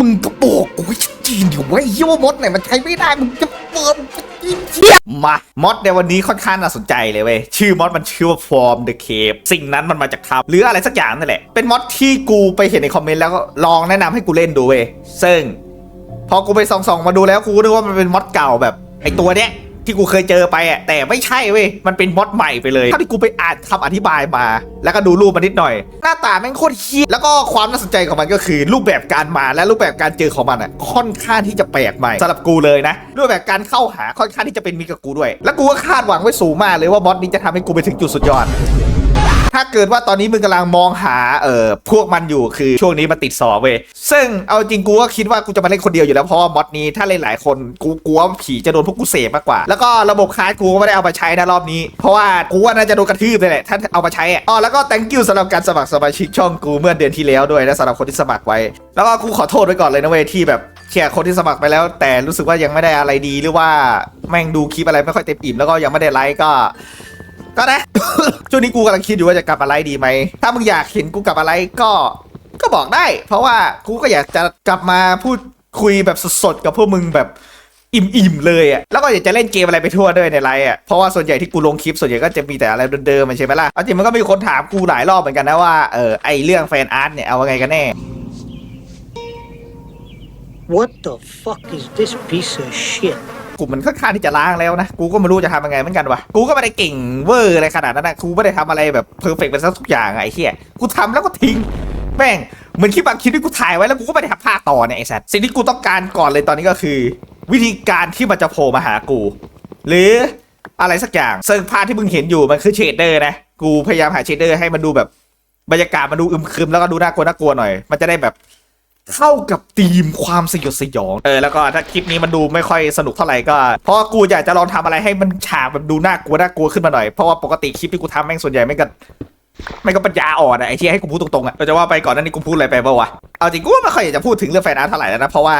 มึงก็บอกกูให้ชัดเจีนเดี๋ยวไว้เหี้ยว่ามดไหนมันใช้ไม่ได้มึงจะเปิดมามอดในวันนี้ค่อนข้างน่าสนใจเลยเว้ยชื่อมอดมันชื่อว่า Form the Cave สิ่งนั้นมันมาจากทับหรืออะไรสักอย่างนั่นแหละ เป็นมอดที่กูไปเห็นในคอมเมนต์แล้วก็ลองแนะนำให้กูเล่นดูเว้ยซึ่ง พอกูไปส่องๆมาดูแล้วกูนึกว่ามันเป็นมอดเก่าแบบไอตัวเนี้ย ที่กูเคยเจอไปอะแต่ไม่ใช่เว้ยมันเป็นมอดใหม่ไปเลยเท่าที่กูไปอ่านคำอธิบายมา แล้วก็ดูรูปมันนิดหน่อย หน้าตาแม่งโคตรเฮี้ยแล้วก็ความน่าสนใจของมันก็คือ รูปแบบการมาและรูปแบบการเจอของมันอะค่อนข้างที่จะแปลกใหม่สำหรับกูเลยนะรูปแบบการเข้าหาค่อนข้างที่จะเป็นมิตรกับกูด้วย แล้วกูก็คาดหวังไว้สูงมากเลยว่ามอดนี้จะทำให้กูไปถึงจุดสุดยอด ถ้าเกิดว่าตอนนี้มึงกำลังมองหาเอ่อพวกมันอยู่คือช่วงนี้มันติดสอบเว้ยซึ่งเอาจริงกูก็คิดว่ากูจะมาเล่นคนเดียวอยู่แล้วเพราะมอดนี้ถ้าเล่นหลายคนกูกลัวผีจะโดนพวกกูเสพมากกว่า แล้วก็ระบบคลาสกูก็ไม่ได้เอามาใช้นะรอบนี้ เพราะว่ากูว่าน่าจะโดนกระทืบเลยแหละถ้าเอามาใช้อะอ๋อแล้วก็ thank you สำหรับการสมัครสมาชิกช่องกูเมื่อเดือนที่แล้วด้วยนะสำหรับคนที่สมัครไว้ แล้วก็กูขอโทษไว้ก่อนเลยนะเว้ยที่แบบแค่คนที่สมัครไปแล้ว แต่รู้สึกว่ายังไม่ได้อะไรดีหรือว่าแม่งดูคลิปอะไรไม่ค่อยเต็มอิ่มแล้วก็ยังไม่ได้ไลค์ก็ ก็นะ ช่วงนี้กูกำลังคิดอยู่ว่าจะกลับมาไลฟ์ดีไหม ถ้ามึงอยากเห็นกูกลับมาไลฟ์ก็ ก็บอกได้ เพราะว่ากูก็อยากจะกลับมาพูดคุยแบบสดๆกับพวกมึงแบบอิ่มๆเลยอะ แล้วก็อยากจะเล่นเกมอะไรไปทั่วด้วยในไลฟ์อะ เพราะว่าส่วนใหญ่ที่กูลงคลิปส่วนใหญ่ก็จะมีแต่อะไรเดิมๆมันใช่ไหมล่ะเอาจริงมันก็มีคนถามกูหลายรอบเหมือนกันนะว่าเออไอเรื่องแฟนอาร์ตเนี่ยเอาไงกันแน่ What the fuck is this piece of shit? กูมันค่อนข้างที่จะล้างแล้วนะ กูก็ไม่รู้จะทำยังไงเหมือนกันวะกูก็ไม่ได้เก่งเวอร์อะไรขนาดนั้นนะกูไม่ได้ทำอะไรแบบเพอร์เฟกต์ไปซะทุกอย่างไอ้เหี้ยกูทำแล้วก็ทิ้งแม่งเหมือนคลิปบางคลิปที่กูถ่ายไว้แล้วกูก็ไม่ได้ทำภาคต่อเนี่ยไอ้สัตว์สิ่งที่กูต้องการก่อนเลยตอนนี้ก็คือ วิธีการที่มันจะโผล่มาหากู หรืออะไรสักอย่างซึ่งภาพที่มึงเห็นอยู่มันคือเชดเดอร์นะกูพยายามหาเชดเดอร์ให้มันดูแบบบรรยากาศมันดูอึมครึมแล้วก็ดูน่ากลัวน่ากลัวหน่อย มันจะได้แบบ เข้ากับธีมความสยดสยองเออแล้วก็ถ้าคลิปนี้มันดูไม่ค่อยสนุกเท่าไหร่ก็ เพราะกูอยากจะลองทำอะไรให้มันฉากแบบดูน่ากลัวน่ากลัวขึ้นมาหน่อยเพราะว่าปกติคลิปที่กูทำแม่งส่วนใหญ่ไม่งก็ไม่ก็ปัญญาอ่อนอะไอ้ที่ให้กูพูดตรงๆอะเราจะว่าไปก่อนนั้นนี่กูพูดอะไรไปบ้างวะเอาจริงกูว่าไม่ค่อยอยากจะพูดถึงเรื่องแฟนอาร์ตเท่าไหร่แล้วนะเพราะว่า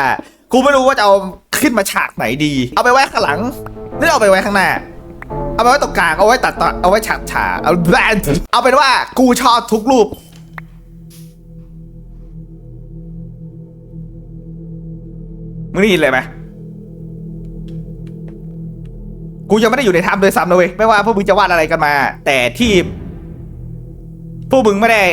กูไม่รู้ว่าจะเอาขึ้นมาฉากไหนดี เอาไปไว้ข้างหลังหรือเอาไปไว้ข้างหน้าเอาไปไว้ตรงกลางเอาไว้ตัดเอาไว้ฉากฉากเอาเอาเป็นว่ากูชอบทุกรูป มึงได้ยินเลยไหมกูยังไม่ได้อยู่ในถ้ำเลยซ้ำนะเว้ยไม่ว่าพวกมึงจะวาดอะไรกันมา แต่ที่พวกมึงไม่ได้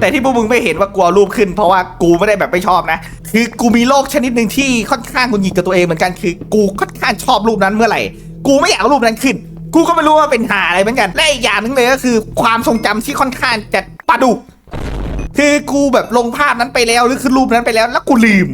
แต่ที่พวกมึงไม่เห็นว่ากูเอารูปขึ้น เพราะว่ากูไม่ได้แบบไม่ชอบนะ คือกูมีโรคชนิดหนึ่งที่ค่อนข้างกุนหงิดกับตัวเองเหมือนกันคือ กูค่อนข้างชอบรูปนั้นเมื่อไหร่ กูไม่อยากเอารูปนั้นขึ้น กูก็ไม่รู้ว่าเป็นหาอะไรเหมือนกันและอีกอย่างหนึ่งเลยก็คือ ความทรงจำที่ค่อนข้างจะปลาดุคือกูแบบลงภาพนั้นไปแล้วหรือขึ้นรูปนั้นไปแล้ว แล้วกูลืม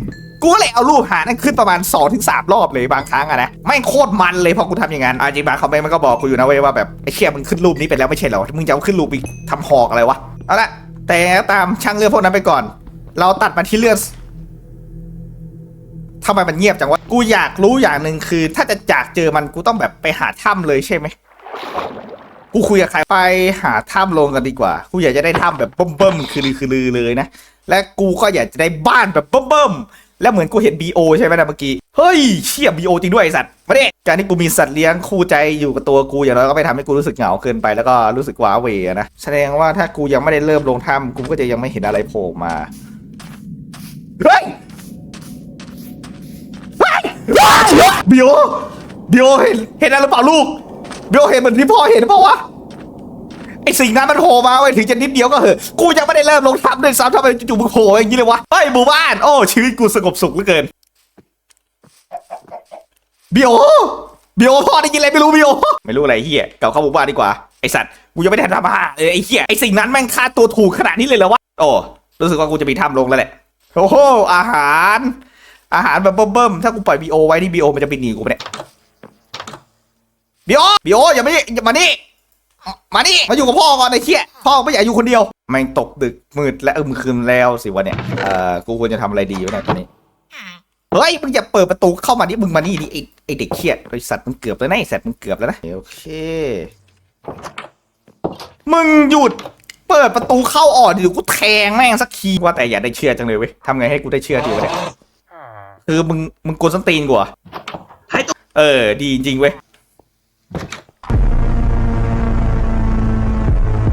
กูก็เลยเอารูปหานั้นขึ้นประมาณ2อถึงสรอบเลยบางครั้งอะนะไม่โคตรมันเลยพอกูทำอย่างนั้นอาจริงบางคอมเมนต์มันก็บอกกูอยู่นะเว้ยว่าแบบไอ้เชี่ยมึงขึ้นรูปนี้ไปแล้วไม่ใช่เหรอมึงจะเอาขึ้นรูปอีกทำหอกอะไรวะเอาละแต่ตามช่างเรื่องพวกนั้นไปก่อน เราตัดมาที่เรื่องทำไมมันเงียบจังวะกูอยากรู้อย่างหนึ่งคือ ถ้าจะจากเจอมันกูต้องแบบไปหาถ้ำเลยใช่ไหมกูคุยกับใครไปหาถ้ำลงกันดีกว่า กูอยากจะได้ถ้ำแบบเบิ่มๆคือลือคือลือเลยนะ และกูก็อยากจะได้บ้านแบบเบิ่มๆ แล้วเหมือนกูเห็น BO ใช่ไหมนะเมื่อกี้ เฮ้ยเชี่ย BO จริงด้วยไอสัตว์มาเดิการที่กูมีสัตว์เลี้ยงคู่ใจอยู่กับตัวกูอย่างน้อยก็ไม่ทำให้กูรู้สึกเหงาเกินไปแล้วก็รู้สึกว้าเวนะแสดงว่าถ้ากูยังไม่ได้เริ่มลงถ้ำกูก็จะยังไม่เห็นอะไรโผล่มาเฮ้ยเบียวเบียวเห็นเห็นอะไรหรือเปล่าลูกเบียวเห็นเหมือนที่พ่อเห็นเปล่าวะ ไอสิ่งนั้นมันโผล่มาไว้ถึงจะนิดเดียวก็เหอะกูยังไม่ได้เริ่มลงทับด้วยซ้ำทำไมจู่ๆมึงโผล่อย่างนี้เลยวะเฮ้ยหมู่บ้านโอ้ชีวิตกูสงบสุขเหลือเกินเบียวเบียวพ่อได้ยินอะไรไม่รู้เบียวไม่รู้อะไรเฮียกลับเข้าหมู่บ้านดีกว่าไอสัตว์กูยังไม่ได้ทำอาหารเลยไอเฮียไอสิ่งนั้นแม่งค่าตัวถูกขนาดนี้เลยเหรอวะโอ้รู้สึกว่ากูจะมีถ้ำลงแล้วแหละโอ้โหอาหาร อาหารแบบเบิ่มๆถ้ากูปล่อยบีโอไว้ที่บีโอมันจะบินหนีกูไปเนี่ยบีโอบีโออย่ามานี่อย่ามานี่ มานี่มาอยู่กับพ่อก่อนไอ้เชี่ยพ่อไม่อยากอยู่คนเดียวแม่งตกดึกมืดและอึมครึมแล้วสิวะเนี่ยเอ่อกูควรจะทำอะไรดีวะเนี่ยตอนนี้เฮ้ยมึงอย่าเปิดประตูเข้ามาดิมึงมานี่ดิไอ้ไอเด็กเครียดไอสัตว์มึงเกือบแล้วนะไอสัตว์มึงเกือบแล้วนะโอเค มึงหยุดเปิดประตูเข้าออกดิเดี๋ยวกูแทงแม่งสักทีว่าแต่อย่าได้เชื่อจังเลยเว้ยทำไงให้กูได้เชื่อดีวะเนี่ยคือมึงมึงกวนส้นตีนกูเหรอเออดีจริงเว้ย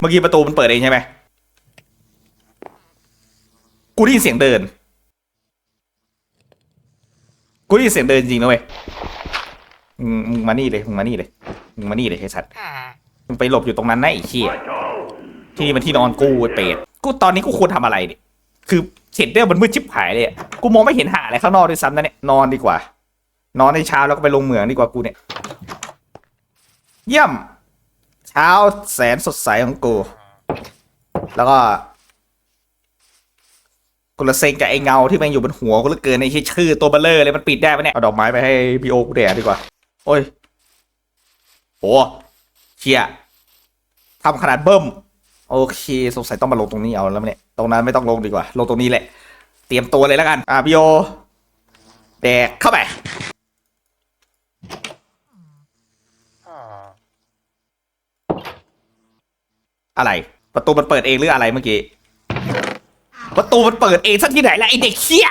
เมื่อกี้ประตูมันเปิดเองใช่ไหมกูได้ยินเสียงเดิน กูได้ยินเสียงเดินจริงนะเว้ยมึงมึงมานี่เลยมึงมานี่เลยมึงมานี่เลยไอ้สัตว์มึงไปหลบอยู่ตรงนั้นนะไอ้เหี้ยที่นี่มันที่นอนกูไอ้เป็ดกูตอนนี้กูควรทำอะไรเนี่ยคือเห็นเรื่องมันมืดชิบหายเลยอะกูมองไม่เห็นหาอะไรข้างนอกด้วยซ้ำนะเนี่ยนอนดีกว่า นอนในเช้าแล้วก็ไปลงเหมืองดีกว่ากูเนี่ย เยี่ยม เช้าแสนสดใสของกู แล้วก็กูละเซ็งกับไอ้เงาที่มันอยู่บนหัวกูเหลือเกินไอ้ที่ชื่อตัวเบลเลอร์เลยมันปิดได้ปะเนี่ยเอาดอกไม้ไปให้พี่โอกูแดดดีกว่า โอ้ยโอ้เชียทำขนาดเบิ่มโอเคสงสัยต้องมาลงตรงนี้เอาแล้วเนี่ยตรงนั้นไม่ต้องลงดีกว่า ลงตรงนี้แหละ เตรียมตัวเลยแล้วกัน อะพี่โอแดกเข้าไป อะไร ประตูมันเปิดเองหรืออะไรเมื่อกี้ ประตูมันเปิดเองสักที่ไหนละไอเด็กเชี่ย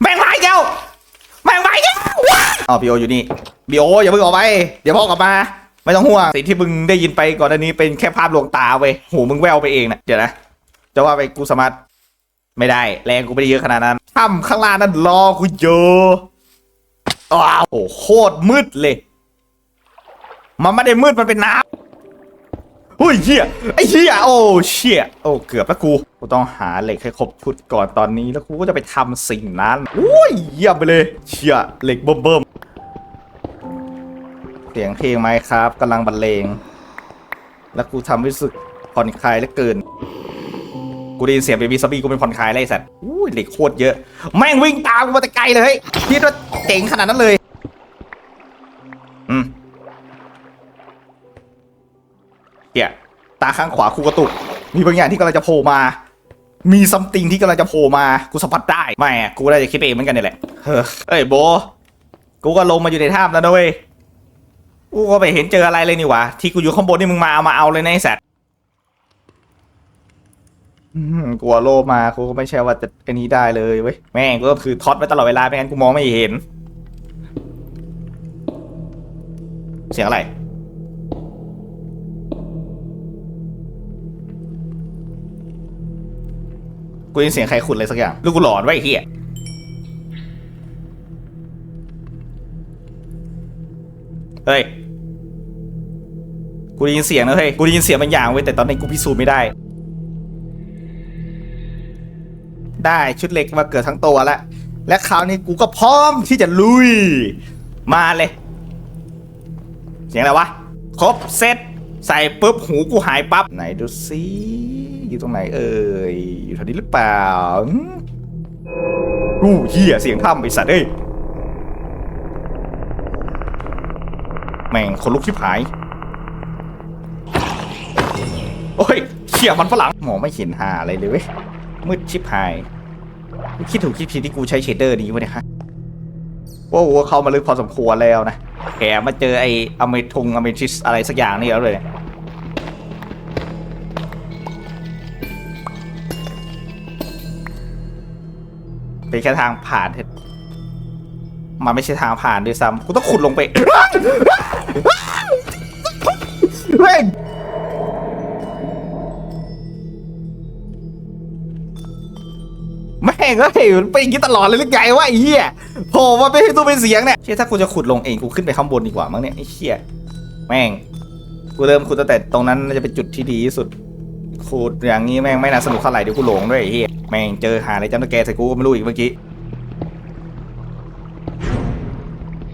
แม่งมาอีกแล้วแม่งมาอีกแล้วว้ายอ้าวพี่โออยู่นี่พี่โออย่าเพิ่งออกไปเดี๋ยวพ่อกลับมา ไม่ต้องห่วงสิ่งที่มึงได้ยินไปก่อนอันนี้เป็นแค่ภาพลวงตาเว้ยหูมึงแววไปเองนะเดี๋ยวนะจะว่าไปกูสามารถไม่ได้ แรงกูไม่ได้เยอะขนาดนั้นถ้ำข้างล่างนั้นรอกูเยอะอ้าวโอ้โหโคตรมืดเลย มันไม่ได้มืดมันเป็นน้ำหุ้ยเฮียไอ้เฮียโอ้เชี่ยโอ้เกือบแล้วกูกูต้องหาเหล็กให้ครบชุดก่อนตอนนี้แล้วกูก็จะไปทำสิ่งนั้นอุ้ยเยี่ยมไปเลย เชี่ยเหล็กเบิ่มเบิ่มเสียงเพลงไหมครับกำลังบรรเลง แล้วกูทำรู้สึกผ่อนคลายเหลือเกินกูได้ยินเสียงเบบี้ซับบี้กูเป็นผ่อนคลายเลยไอ้สัตว์อุ้ยเหล็กโคตรเยอะ แม่งวิ่งตามกูมาแต่ไกลเลยเฮ้ยคิดว่าเจ๋งขนาดนั้นเลย อืม เหี้ยตาข้างขวาคูกระตุก มีบางอย่างที่กำลังจะโผล่มา มีซัมติงที่กำลังจะโผล่มา กูสัมผัสได้ ไม่อะกูได้จะคิดไปเองเหมือนกันนี่แหละ เฮ้ยโบ กูก็ลงมาอยู่ในถ้ำแล้วนะเว้ย กูก็ไปเห็นเจออะไรเลยนี่หวะที่กูอยู่ข้างบนนี่มึงมาเอามาเอาเลยนะไอ้สัตว์กลัวโลมา กูก็ไม่ใช่ว่าจะไอ้นี้ได้เลยเว้ย แม่งก็คือท็อตไว้ตลอดเวลาไม่งั้นกูมองไม่เห็น เสียงอะไร กูได้ยินเสียงใครขุดอะไรสักอย่างลูกกูหลอนไว้ไอ้เฮียเฮ้ย กูได้ยินเสียงนะเฮ้ย กูได้ยินเสียงบางอย่างเว้ย แต่ตอนนี้กูพิสูจน์ไม่ได้ ได้ชุดเหล็กมาเกิดทั้งตัวแล้ว และคราวนี้กูก็พร้อมที่จะลุย มาเลย เสียงอะไรวะ ครบเซตใส่ปุ๊บหูกูหายปั๊บ ไหนดูซิ อยู่ตรงไหนเอ่ยอยู่แถวนี้หรือเปล่าอู้เหี้ยเสียงถ้ำไอสัตว์เอ้ยแม่งคนลุกชิบหายโอ้ยเขี่ยมันฝรั่งหมอไม่เห็นหาอะไรเลยเว้ยมืดชิบหายคิดถูกคิดผิดที่กูใช้เชดเดอร์นี้วะเนี่ยฮะว่าวเข้ามาลึกพอสมควรแล้วนะแถมมาเจอไอ้อเมทงอเมทิสอะไรสักอย่างนี่แล้วเลย เป็นแค่ทางผ่านเถอะมันไม่ใช่ทางผ่านด้วยซ้ำกูต้องขุดลงไปเฮ้ยแม่งเอ้ยมันเป็นอย่างนี้ตลอดเลยหรือไงวะไอ้เหี้ยโผล่มาไม่ให้ตัวเป็นเสียงเนี่ยเชี่ยถ้ากูจะขุดลงเองกูขึ้นไปข้างบนดีกว่ามั้งเนี่ยไอ้เหี้ยแม่งกูเริ่มขุดตั้งแต่ตรงนั้นน่าจะเป็นจุดที่ดีที่สุด ขุดอย่างนี้แม่งไม่น่าสนุกเท่าไหร่เดี๋ยวกูหลงด้วยไอ้เหี้ยแม่งเจอหาอะไรจำตะแกใส่กูก็ไม่รู้อีกเมื่อกี้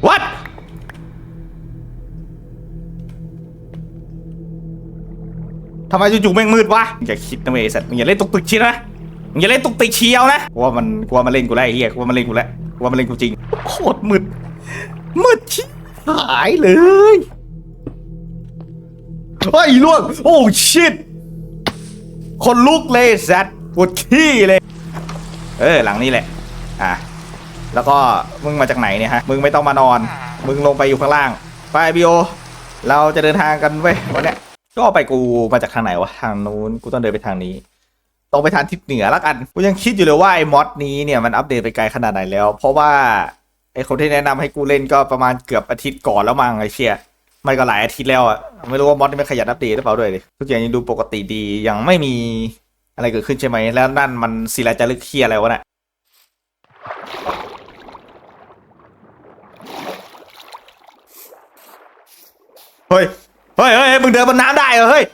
What ทำไมจู่ๆแม่งมืดวะอย่าคิดนะเว้ยไอ้สัตว์มึงอย่าเล่นตุกติกชียวนะมึงอย่าเล่นตุกติกเชียวนะกูว่ามันกูว่ามันเล่นกูแล้วไอ้เหี้ยกูว่ามันเล่นกูแล้วกูว่ามันเล่นกูจริงโคตรมืดมืดชิบหายเลยเฮ้ยล่วงโอ้ชิต คนลุกเลยแซดปวดขี้เลย เออหลังนี้แหละ อะ แล้วก็มึงมาจากไหนเนี่ยฮะ มึงไม่ต้องมานอน มึงลงไปอยู่ข้างล่าง ไปบิโอ เราจะเดินทางกันเว้วันเนี้ย ก็ไปกูมาจากทางไหนวะ ทางนู้น กูต้องเดินไปทางนี้ตรงไปทางทิศเหนือแล้วกัน กูยังคิดอยู่เลยว่าไอ้มอดนี้เนี่ยมันอัปเดตไปไกลขนาดไหนแล้ว เพราะว่าไอ้คนที่แนะนำให้กูเล่นก็ประมาณเกือบอาทิตย์ก่อนแล้วมั้งไอ้เชี่ย ไม่ก็หลายอาทิตย์แล้วอะไม่รู้ว่ามอดนี่มันขยันอัปเดตหรือเปล่าด้วยดิทุกอย่างยังดูปกติดียังไม่มีอะไรเกิดขึ้นใช่ไหมแล้วนั่นมันศิลาจารึกเคียอะไรวะน่ะเฮ้ยเฮ้ยเฮ้ยเฮ้ยมึงเดินบนน้ำได้เหรอเฮ้ย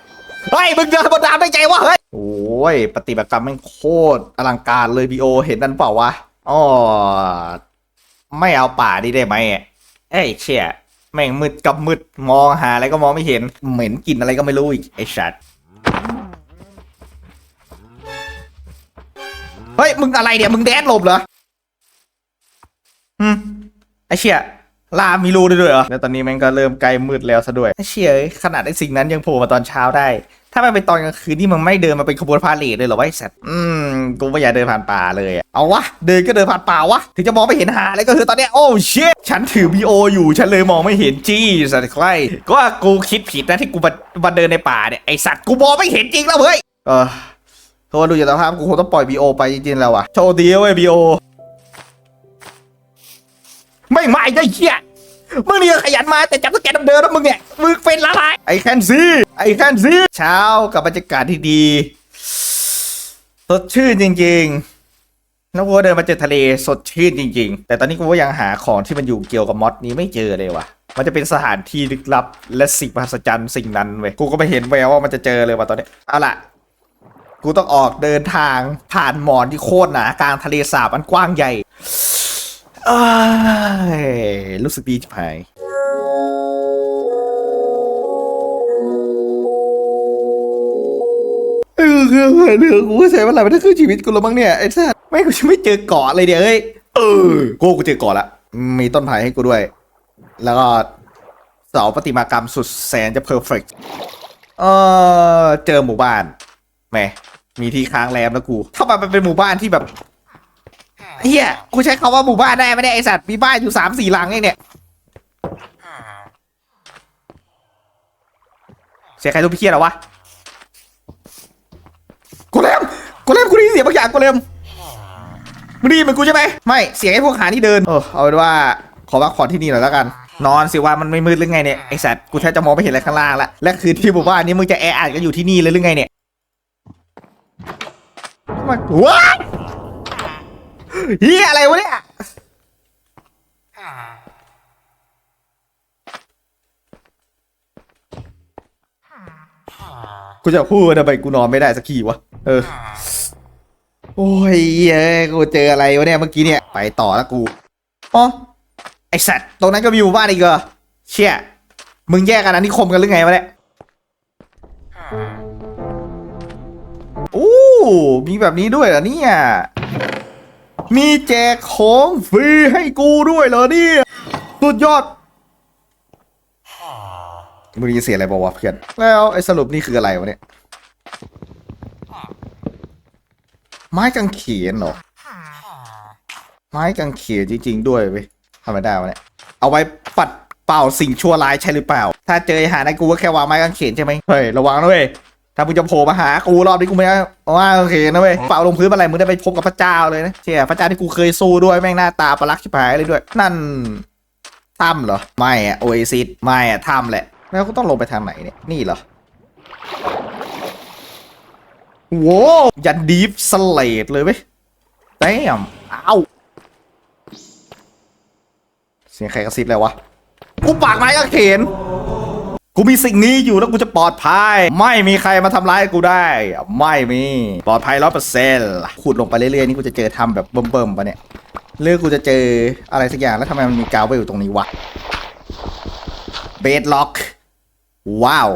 เฮ้ยมึงเดินบนน้ำได้ไงวะเฮ้ยโอ้ยปฏิบัติกรรมแม่งโคตรอลังการเลยบีโอเห็นนั่นเปล่าวะอ๋อไม่เอาป่านี่ได้ไหมเอ้ยเชี่ย แม่งมืดกับมืดมองหาอะไรก็มองไม่เห็น เหม็นกลิ่นอะไรก็ไม่รู้อีกไอ้ชัดเฮ้ย มึงอะไรเนี่ย มึงแดนหลบเหรออืมไอ้เชี่ยลามีรูด้วยด้วยเหรอ แล้วตอนนี้แม่งก็เริ่มไกลมืดแล้วซะด้วยไอ้เชี่ยเอ้ยขนาดไอ้สิ่งนั้นยังโผล่มาตอนเช้าได้ ถ้ามันเป็นตอนกลางคืนนี่มึงไม่เดินมาเป็นขบวนพาเหรดเลยเหรอวะไอ้สัตว์อืมกูไม่อยากเดินผ่านป่าเลยอะเอาวะเดินก็เดินผ่านป่าวะถึงจะมองไม่เห็นหาอะไรก็คือตอนเนี้ยโอ้เชี่ยฉันถือบีโออยู่ฉันเลยมองไม่เห็นจี้สัตว์ใครก็ว่ากูคิดผิดนะที่กูมามาเดินในป่าเนี่ยไอสัตว์กูมองไม่เห็นจริงแล้วเฮ้ยเออโทษดูจากสภาพกูคงต้องปล่อยบีโอไปจริงๆแล้วอะโชคดีเว้ยบีโอไม่ไมาไอ้เหี้ย มึงนี่ขยันมาแต่จับตุ๊กแกเดิมๆแล้วมึงเนี่ยมึงเป็นอะไรไอ้แคนซี่ไอ้แคนซี่เช้ากับบรรยากาศที่ดีสดชื่นจริงๆแล้วกูก็เดินมาเจอทะเลสดชื่นจริง ๆ แต่ตอนนี้กูยังหาของที่มันอยู่เกี่ยวกับมอดนี้ไม่เจอเลยว่ะ มันจะเป็นสถานที่ลึกลับ และสิ่งมหัศจรรย์สิ่งนั้นเว้ย กูก็ไม่เห็นแววว่ามันจะเจอเลยว่ะตอนนี้ เอาล่ะ กูต้องออกเดินทางผ่านหมอนที่โคตรหนากลางทะเลสาบอันกว้างใหญ่ เอ้ยรู้สึกดีจิบหายเออคือเดือกูใช้เวลาไปทั้งคืนชีวิตกูแล้วมั้งเนี่ยไอ้สัสไม่กูจะไม่เจอเกาะเลยเดี๋ยวเอ้ยเออกูกูเจอเกาะละมีต้นไผ่ให้กูด้วย แล้วก็เสาประติมากรรมสุดแสนจะเพอร์เฟกต์เออเจอหมู่บ้านแหมมีที่ค้างแรมแล้วกูถ้ามันเป็นหมู่บ้านที่แบบ เฮียกูใช้คำว่าหมู่บ้านได้ไหมเนี่ยไอสัตว์มีบ้านอยู่สามสี่หลังเองเนี่ยเสียใครรู้พี่เคียเหรอวะกูเลมกูเลมกูได้ยินเสียงบางอย่างกูเลมมึงได้ยินเหมือนกูใช่ไหมไม่เสียงไอ้พวกหานี่เดินเออเอาเป็นว่าขอพักผ่อนที่นี่หน่อยแล้วกัน นอนสิว่ามันไม่มืดหรือไงเนี่ยไอสัตว์กูแทบจะมองไม่เห็นอะไรข้างล่างละและคือที่หมู่บ้านนี้มึงจะแออัดกันอยู่ที่นี่เลยหรือไงเนี่ยมาว้าย เฮียอะไรวะเนี่ยกูจะพูดทำไมกูนอนไม่ได้สักทีวะ เออ โอ้ยเอ้ยกูเจออะไรวะเนี่ยเมื่อกี้เนี่ย ไปต่อแล้วกูอ๋อไอสัตว์ตรงนั้นก็มีหมู่บ้านอีกเหรอเชี่ย มึงแยกกันอันนี้คมกันหรือไงวะเนี่ยโอ้มีแบบนี้ด้วยเหรอเนี่ย มีแจกของฟรีให้กูด้วยเหรอเนี่ยสุดยอดมึงได้ยินเสียงอะไรบอกวะเพื่อน แล้วไอ้สรุปนี่คืออะไรวะเนี่ย ไม้กางเขนเหรอ ไม้กางเขนจริง ๆ ด้วยเว้ยทำไมได้วะเนี่ย เอาไว้ปัดเป่าสิ่งชั่วร้ายใช่หรือเปล่า ถ้าเจอไอ้หาในกูก็แค่วางไม้กางเขนใช่ไหมเฮ้ย ระวังนะเว้ย ถ้ามึงจะโผล่มาหากูรอบนี้กูไม่เอาไม้กางเขนนะเว้ยเป่าลงพื้นเมื่อไหร่มึงได้ไปพบกับพระเจ้าเลยนะเชี่ยพระเจ้าที่กูเคยสู้ด้วยแม่งหน้าตาประหลักชิบหายเลยด้วย นั่นถ้ำเหรอ ไม่อะโอเอซิสไม่อะถ้ำแหละ แล้วกูต้องลงไปทางไหนเนี่ย นี่เหรอโว้ยันดีฟสเลดเลยเว้ยแต้มอ้าวเสียงใครกระซิบแล้ววะกูปากไม้กางเขน กูมีสิ่งนี้อยู่แล้วกูจะปลอดภัย ไม่มีใครมาทำร้ายกูได้ ไม่มีปลอดภัยร้อยเปอร์เซ็นต์ขุดลงไปเรื่อยๆนี่กูจะเจอทำแบบเบิ่มๆปะเนี่ยหรือกูจะเจออะไรสักอย่างแล้วทำไมมันมีกาวไว้อยู่ตรงนี้วะเบดล็อก ว้าว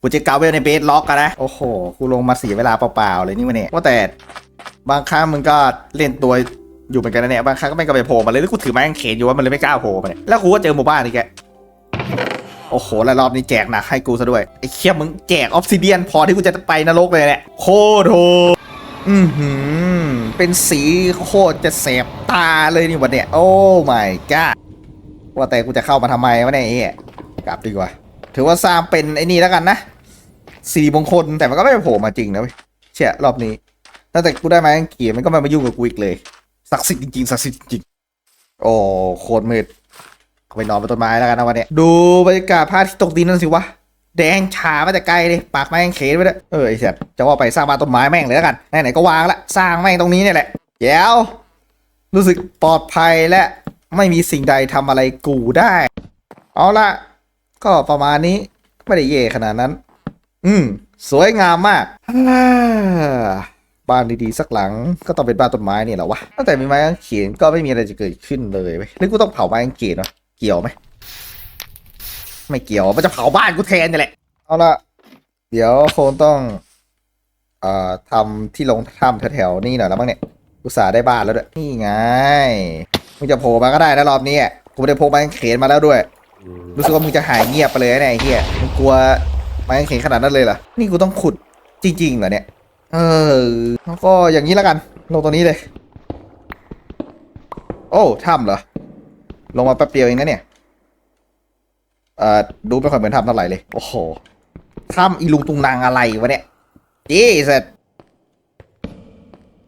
กูเจะกาวเวลในเบสล็อกกันนะโอ้โหกูลงมาเสียเวลาเปล่าๆเลยนี่วะเนี่ยว่าแต่บางครั้งมึงก็เล่นตัวอยู่เหมือนกันนะเนี่ยบางครั้งก็ไม่กล้าไปโผล่มาเลยแล้วกูถือไม้กางเขนอยู่ว่ามันเลยไม่กล้าโผล่มาเนี่ยแล้วกูก็เจอหมู่บ้านอีกแก โอ้โห แล้วรอบนี้แจกหนักให้กูซะด้วย ไอ้เคียบมึงแจกออฟซิเดียนพอที่กูจะไปนรกเลยแหละ โคตรโหอือหือ เป็นสีโคตรจะแสบตาเลยนี่วันเนี่ยโอ้ my god ว่าแต่กูจะเข้ามาทำไมวะเนี่ยไอ้เหี้ยกลับดีกว่า ถือว่าสร้างเป็นไอ้นี่แล้วกันนะสีมงคลแต่มันก็ไม่โผล่มาจริงนะเว้ยเชี่ยรอบนี้ตั้งแต่กูได้มาเขียนมันก็ไม่มายุ่งกับกูอีกเลยศักดิ์สิทธิ์จริงๆศักดิ์สิทธิ์จริงๆโอ้โคตรมืด ไปนอนบนต้นไม้แล้วกันนะวันนี้ดูบรรยากาศพระอาทิตย์ตกดินนั่นสิวะแดงฉามาแต่ไกลเลยปากแม่งเขนไปเลยเออไอ้เสียจะว่าไปสร้างบ้านต้นไม้แม่งเลยแล้วกันไหนๆก็วางละสร้างแม่งตรงนี้เนี่ยแหละแย้วรู้สึกปลอดภัยและไม่มีสิ่งใดทำอะไรกูได้ เอาละก็ประมาณนี้ไม่ได้เย่ขนาดนั้น อืมสวยงามมากอ่าบ้านดีๆสักหลังก็ต้องเป็นบ้านต้นไม้นี่แหละวะตั้งแต่มีไม้กางเขนก็ไม่มีอะไรจะเกิดขึ้นเลยเว้ยหรือกูต้องเผาไม้กางเขนวะ เกี่ยวไหมไม่เกี่ยวมันจะเผาบ้านกูแทนนี่แหละ เอาละเดี๋ยวคงต้อง เอ่อทำที่ลงถ้ำแถวๆนี่หน่อยแล้วมั้งเนี่ยอุตส่าห์ได้บ้านแล้วด้วยนี่ไงมึงจะโผล่มาก็ได้นะรอบนี้กูไม่ได้พกไม้กาเขนมาแล้วด้วย รู้สึกว่ามึงจะหายเงียบไปเลยนะเนี่ยไอ้เฮียมึงกลัวไม้กาเขนขนาดนั้นเลยเหรอนี่กูต้องขุดจริงๆเหรอเนี่ย เออแล้วก็อย่างนี้แล้วกัน ลงตรงนี้เลย โอ้ถ้ำเหรอ ลงมาแป๊บเดียวเองนะเนี่ย เอ่อ ดูไม่ค่อยเหมือนถ้ำเท่าไหร่เลย โอ้โหถ้ำอีลุงตุงนางอะไรวะเนี่ยจีเสร็จ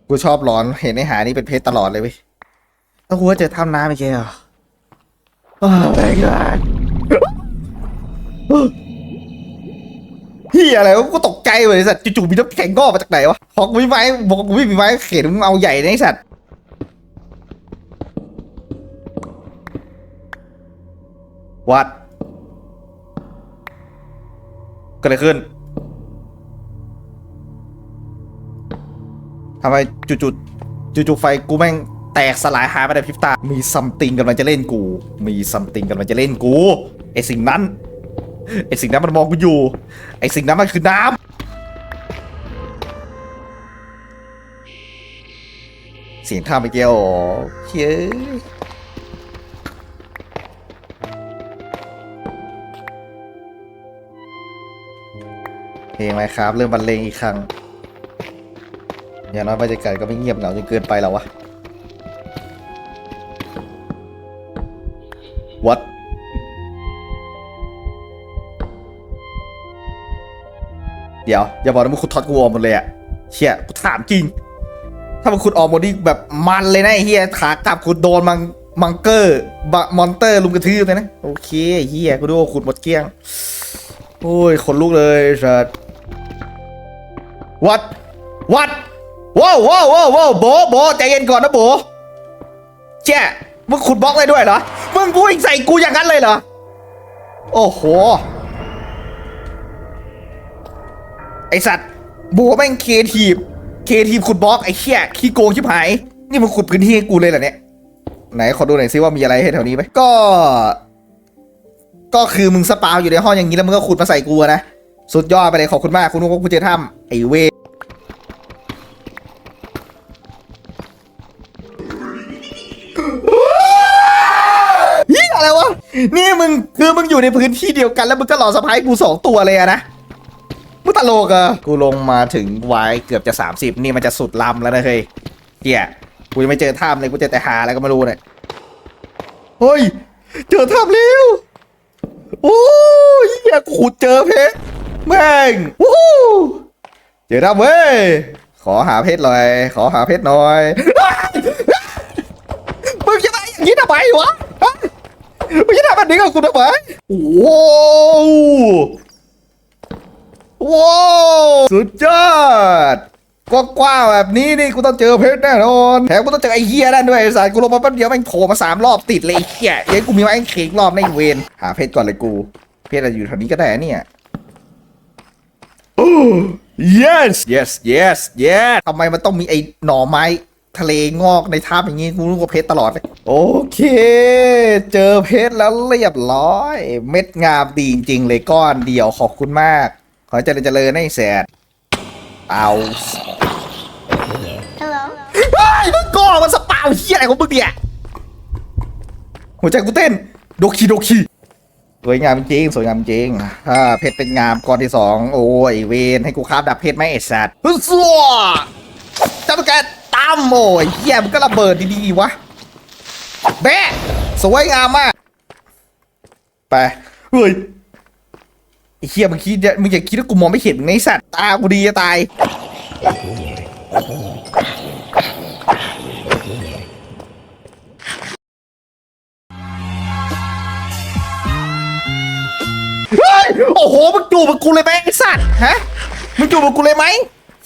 กูชอบหลอนเห็นไอ้หานี่เป็นเพชรตลอดเลยเว้ยแล้วกูก็เจอถ้ำน้ำไม่ใช่เหรอโอ้ my god เฮียอะไรวะกูตกใจเลยไอ้สัตว์จู่ๆมีน้ำแข็งงอกมาจากไหนวะบอกกูมีไม้บอกกูไม่มีไม้เขตมึงเอาใหญ่นะไอ้สัตว์ วัดก็อะไรขึ้นทำไมจู่ๆจู่ๆไฟกูแม่งแตกสลายหายไปในพริบตา มีซัมติงกำลังจะเล่นกู มีซัมติงกำลังจะเล่นกู ไอสิ่งนั้น ไอสิ่งนั้นมันมองกูอยู่ ไอสิ่งนั้นมันคือน้ำ เสียงท่าไปเกี่ยวเฮ้ย ลงไหมครับเริ่มบรรเลงอีกครั้ง อย่างน้อยบรรยากาศก็ไม่เงียบเหงาจนเกินไปแล้ววะ What เดี๋ยว อย่าบอกนะมึงขุดท็อตกูออกหมดเลยอะเชี่ยกูถามจริง ถ้ามึงขุดออกหมดนี่แบบมันเลยนะไอ้เฮียขากลับขุดโดนมังมังเกอร์บะมอนเตอร์ลุมกระทืบเลยนะ โอเคเฮียกูดูขุดหมดเกลี้ยง โอ้ยขนลุกเลยสัสวั ดวัดว้าวว้าวว้าวว้าวโบโบใจเย็นก่อนนะโบเจ๊มึงขุดบล็อกได้ด้วยเหรอ มึงพูดใส่กูอย่างนั้นเลยเหรอ โอ้โห ไอสัตว์บัวแม่งเคทีฟเคทีฟขุดบล็อกไอ้เชี่ยขี้โกงชิบหาย นี่มึงขุดพื้นที่ให้กูเลยเหรอเนี่ย ไหนขอดูหน่อยซิว่ามีอะไรให้แถวนี้ไหมก็ ก็คือมึงสปาวอยู่ในห้องอย่างนี้แล้วมึงก็ขุดมาใส่กูนะ สุดยอดไปเลยขอบคุณมากคุณนุ๊กกูเจอถ้ำไอเว เฮียอะไรวะ นี่มึงคือมึงอยู่ในพื้นที่เดียวกันแล้วมึงก็หลอกสะพายกูสองตัวเลยอะนะมึงตลกอะกูลงมาถึงไว้เกือบจะ 30 นี่มันจะสุดลำแล้วนะเฮ้ยเกียกูยังไม่เจอถ้ำเลยกูเจอแต่หาอะไรก็ไม่รู้เนี่ยเฮ้ย เจอถ้ำแล้วโอ้ยเหี้ยขุดเจอเพชรแม่งวู้หูเจอถ้ำเว้ยขอหาเพชรหน่อย ขอหาเพชรหน่อย ได้อย่างนี้ทำไมวะฮะมึงจะทำแบบนี้กับกูทำไมว้วว้าวสุดยอดกว้างๆแบบนี้นี่กูต้องเจอเพชรแน่นอนแถมกูต้องเจอไอ้เฮียนั่นด้วยไอ้สายกูลงมาแป๊บเดียวแม่งโผล่มาสามรอบติดเลยไอ้เฮียเดี๋ยวกูมีไม้เข่งรอบในเวนหาเพชรก่อนเลยกู เพชรอะไรอยู่แถวนี้ก็ได้เนี่ยโอ้ yes yes yes yes ทำไมมันต้องมีไอ้หน่อไม้ ทะเลงอกในถ้ำอย่างงี้กูรู้ว่าเพชรตลอดเลยโอเค เจอเพชรแล้วเรียบร้อย เม็ดงามดีจริงๆเลยก้อนเดียวขอบคุณมาก ขอให้เจริญเจริญให้แสดเอา Hello. เฮ้ยมึงก่อมันสปาวเฮียอะไรของมึงเนี่ยหัวใจกูเต้นโดคีโดคีสวยงามจริงสวยงามจริงอ่าเพชรเป็นงามก้อนที่สองโอ้ยเวนให้กูคาบดับเพชรไหมไอ้สัตว์ฮึซัวจับแก ตั้มโอ้ยเฮียมันก็ระเบิดดีๆวะ แบะสวยงามมาก ไป เฮ้ยไอ้เฮียมึงคิดมึงอย่าคิดว่ากูมองไม่เห็นมึงในะไอสัตว์ตากูดีจะตาย เฮ้ย โอ้โห มึงจูบกับกูเลยไหมไอ้สัตว์ ฮะ มึงจูบกับกูเลยไหม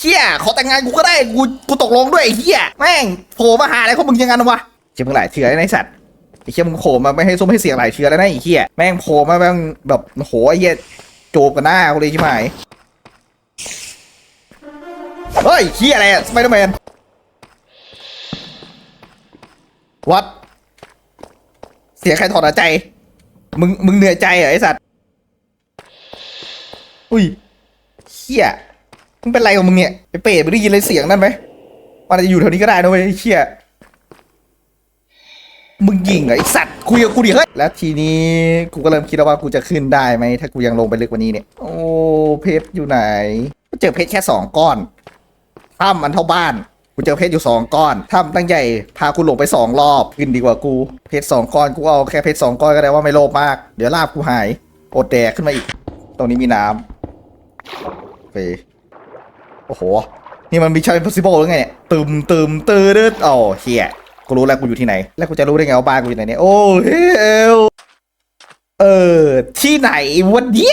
เชี่ยขอแต่งงานกูก็ได้กูกูตกลงด้วยไอ้เหี้ยแม่งโผล่มาหาอะไรของมึงยังไงวะเชี่ยมึงหลายเถื่อไอ้สัตว์ไอ้เชี่ยมึงโผล่มาไม่ให้ส้มให้เสียงหลายเชื้อแล้วนะไอ้เหี้ยแม่งโผล่มาแม่งแบบโหไอ้เหี้ยจูบกันหน้ากูเลยใช่ไหมเฮ้ยเหี้ยอะไรอะสไปเดอร์แมนวัดเสียใครถอดหายใจ มึงมึงเหนื่อยใจเหรอไอ้สัตว์อุ้ยเฮีย มึงเป็นไรของมึงเนี่ยไอเป๋มึงได้ยินเลยเสียงนั่นไหมมันอาจจะอยู่แถวนี้ก็ได้นะเว้ยไอ้เฮียมึงยิงเหรอไอสัตว์คุยกับกูดิเฮ้ยแล้วทีนี้กูก็เริ่มคิดแล้วว่ากูจะขึ้นได้ไหมถ้ากูยังลงไปลึกกว่านี้เนี่ย โอ้เพชรอยู่ไหนกูเจอเพชรแค่สองก้อนถ้ำมันเท่าบ้านกูเจอเพชรอยู่สองก้อนถ้ำตั้งใหญ่พากูหลงไปสองรอบขึ้นดีกว่ากูเพชรสองก้อนกูเอาแค่เพชรสองก้อนก็ได้ว่าไม่โลภมาก เดี๋ยวลาบกูหายอดแดกขึ้นมาอีก ตรงนี้มีน้ำไป โอ้โห นี่มันมิชชั่น impossible หรือไงเนี่ยตึมตึมตืดดอ๋อเฮียกูรู้แล้วกูอยู่ที่ไหน แล้วกูจะรู้ได้ไงว่าบ้านกูอยู่ไหนเนี่ย โอ้เฮลเออ ที่ไหนวันนี้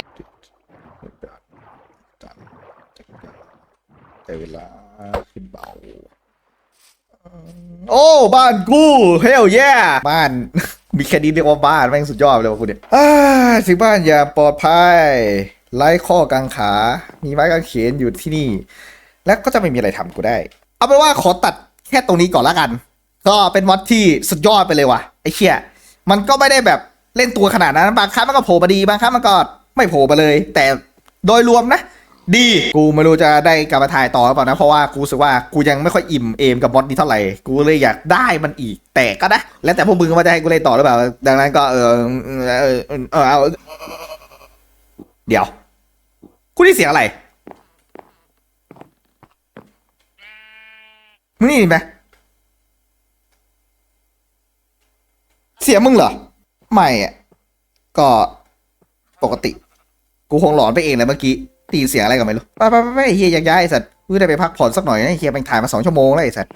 แต่เวลาขึ้นเบา โอ้ บ้านกูเฮลแย่บ้าน มีแค่นี้เรียกว่าบ้านแม่งสุดยอดเลยว่ะคุณเนี่ยอ่าถึงบ้านอย่างปลอดภัย ไร้ข้อกังขา มีไม้กางเขนอยู่ที่นี่ แล้วก็จะไม่มีอะไรทำกูได้ เอาเป็นว่าขอตัดแค่ตรงนี้ก่อนละกัน ก็เป็นมอดที่สุดยอดไปเลยว่ะไอ้เชี่ยมันก็ไม่ได้แบบเล่นตัวขนาดนั้นบางครั้งมันก็โผล่มาดีบางครั้งมันก็ไม่โผล่มาเลย แต่โดยรวมนะ ดีกูไม่รู้จะได้กลับมาถ่ายต่อหรือเปล่านะเพราะว่ากูรู้สึกว่ากูยังไม่ค่อยอิ่มเอมกับมอดนี้เท่าไหร่กูเลยอยากได้มันอีก แต่ก็นะแล้วแต่พวกมึงว่าจะให้กูเล่นต่อหรือเปล่าดังนั้นก็เออเออเออเออเอาเดี๋ยว กูได้เสียงอะไรมึงนี่ไหมเสียงมึงเหรอ ไม่อะก็ปกติ กูคงหลอนไปเองเลยเมื่อกี้ตีเสียงอะไรก็ไม่รู้ ไปไปไปไปเฮียอยากย้ายไอ้สัตว์กูได้ไปพักผ่อนสักหน่อยนะไอ้เฮียแม่งถ่ายมาสองชั่วโมงแล้วไอ้สัตว์